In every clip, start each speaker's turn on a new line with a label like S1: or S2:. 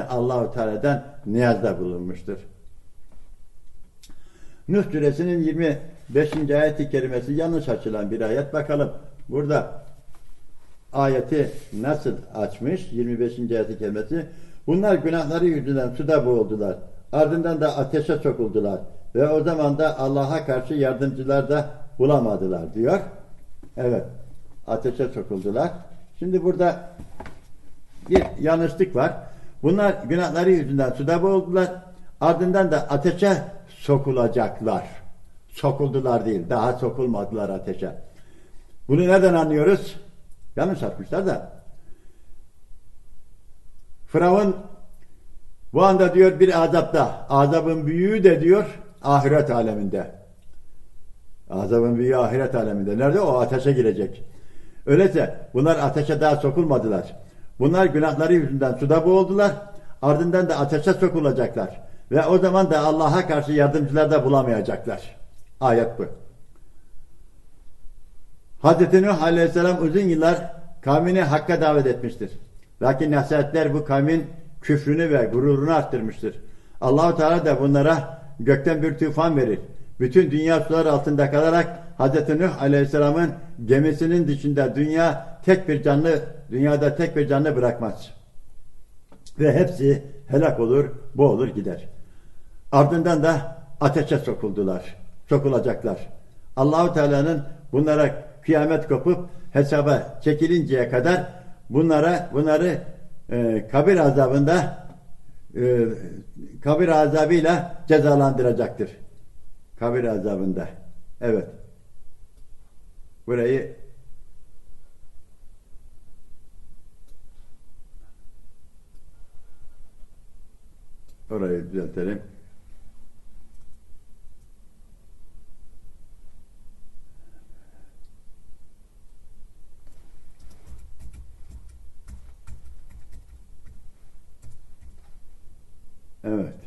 S1: Allahu Teala'dan niyazda bulunmuştur. Nuh suresinin 25. ayeti kerimesi yanlış açılan bir ayet. Bakalım burada ayeti nasıl açmış? 25. ayeti kerimesi. Bunlar günahları yüzünden suda boğuldular. Ardından da ateşe sokuldular. Ve o zaman da Allah'a karşı yardımcılar da bulamadılar diyor. Evet. Ateşe sokuldular. Şimdi burada bir yanlışlık var. Bunlar günahları yüzünden suda boğuldular. Ardından da ateşe sokulacaklar. Sokuldular değil. Daha sokulmadılar ateşe. Bunu nereden anlıyoruz? Yanlış atmışlar da. Firavun bu anda diyor bir azapta. Azabın büyüğü de diyor ahiret aleminde. Azabın büyüğü ahiret aleminde. Nerede? O ateşe girecek. Öyleyse bunlar ateşe daha sokulmadılar. Bunlar günahları yüzünden suda boğuldular. Ardından da ateşe sokulacaklar. Ve o zaman da Allah'a karşı yardımcılar da bulamayacaklar. Ayet bu. Hazreti Nuh Aleyhisselam uzun yıllar kavmini hakka davet etmiştir. Lakin nasihatler bu kavmin küfrünü ve gururunu arttırmıştır. Allahu Teala da bunlara gökten bir tufan verir. Bütün dünya sular altında kalarak Hazreti Nuh Aleyhisselam'ın gemisinin dışında dünya tek bir canlı dünyada tek bir canlı bırakmaz. Ve hepsi helak olur, boğulur gider. Ardından da ateşe sokuldular. Sokulacaklar. Allahu Teala'nın bunlara kıyamet kopup hesaba çekilinceye kadar bunlara bunları e, kabir azabında e, kabir azabıyla cezalandıracaktır. Kabir azabında. Evet. Burayı orayı düzeltelim. Evet.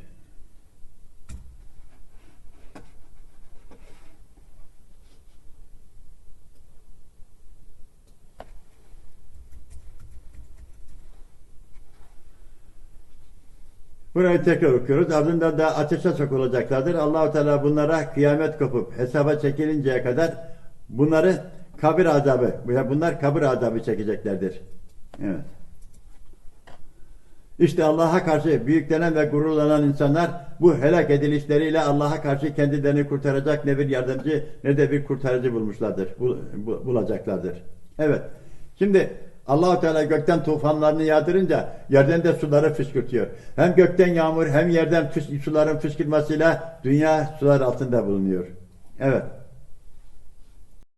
S1: Burayı tekrar okuyoruz. Ardından da ateşe sokulacaklardır. Allahu Teala bunlara kıyamet kopup hesaba çekilinceye kadar bunları kabir azabı, bunlar kabir azabı çekeceklerdir. Evet. İşte Allah'a karşı büyüklenen ve gururlanan insanlar bu helak edilişleriyle Allah'a karşı kendilerini kurtaracak ne bir yardımcı ne de bir kurtarıcı bulmuşlardır. Bul, bu, bulacaklardır. Evet. Şimdi Allahu Teala gökten tufanlarını yağdırınca yerden de suları fışkırtıyor. Hem gökten yağmur hem yerden fıs suların fışkırmasıyla dünya sular altında bulunuyor. Evet.